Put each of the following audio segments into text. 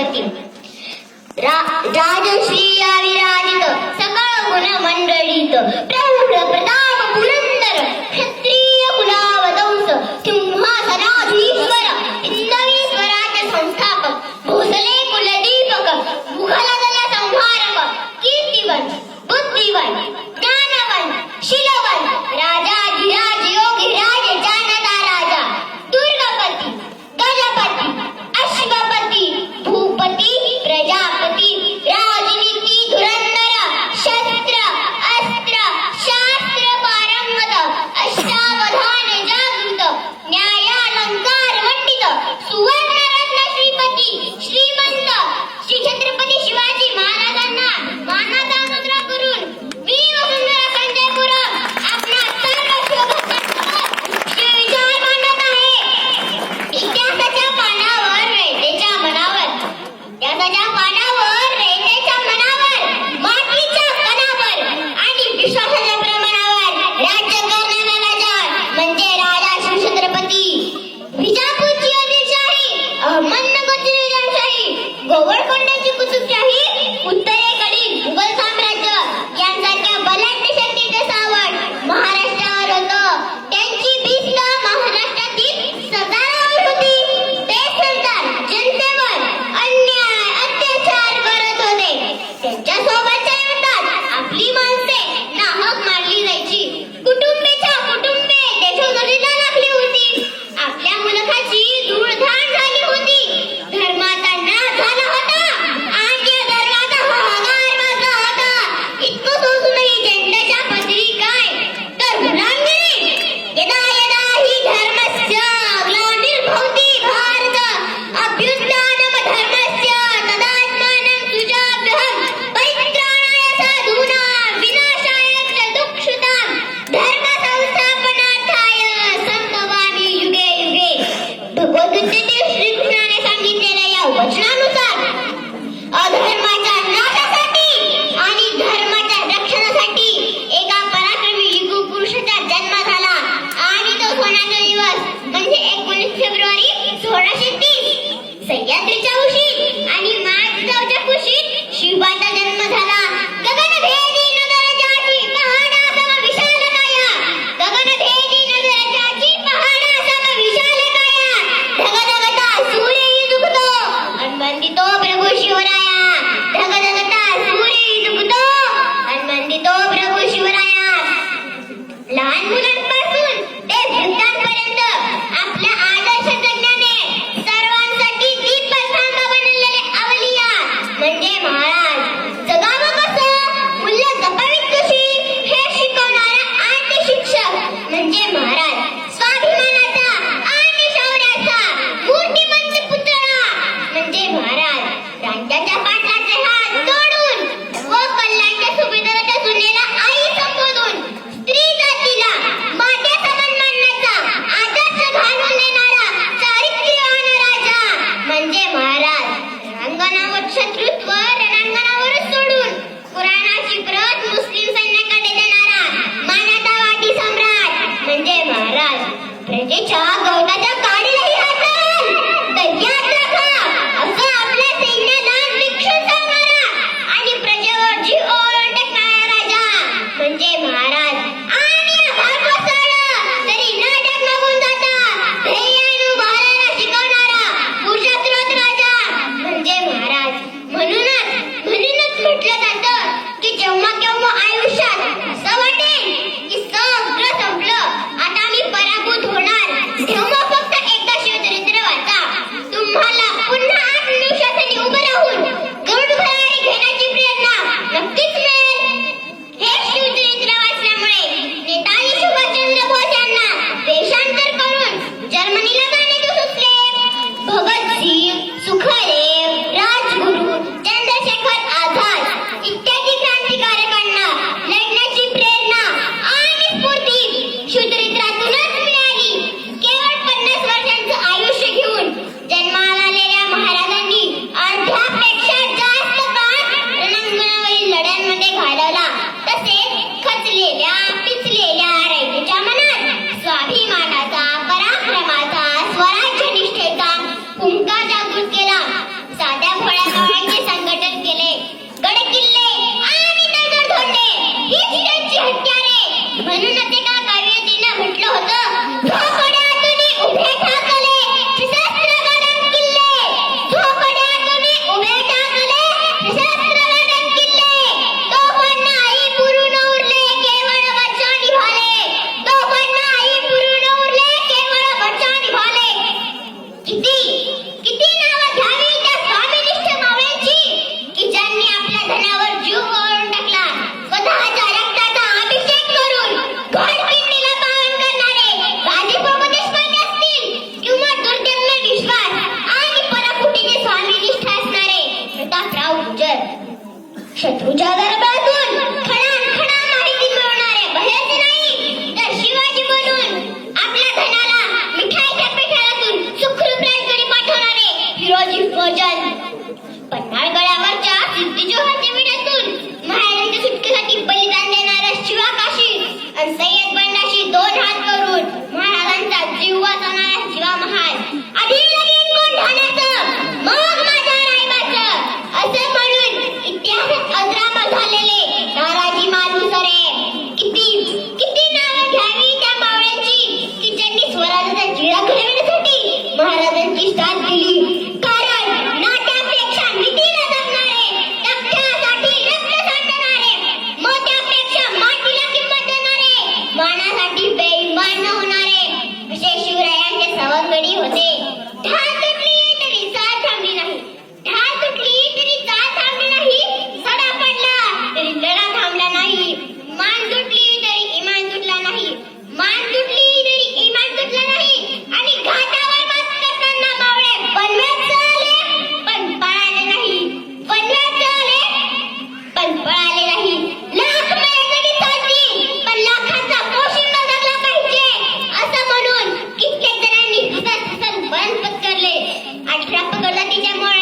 పద్యం రాజు శ్రీయారి రాజుతో సకల మండలితో amor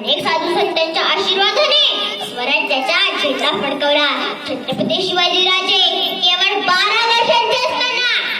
अनेक साधू संतांच्या आशीर्वादाने स्वराज्याचा झेंडा फडकवला. छत्रपती शिवाजीराजे केवळ बारा वर्षांचे असताना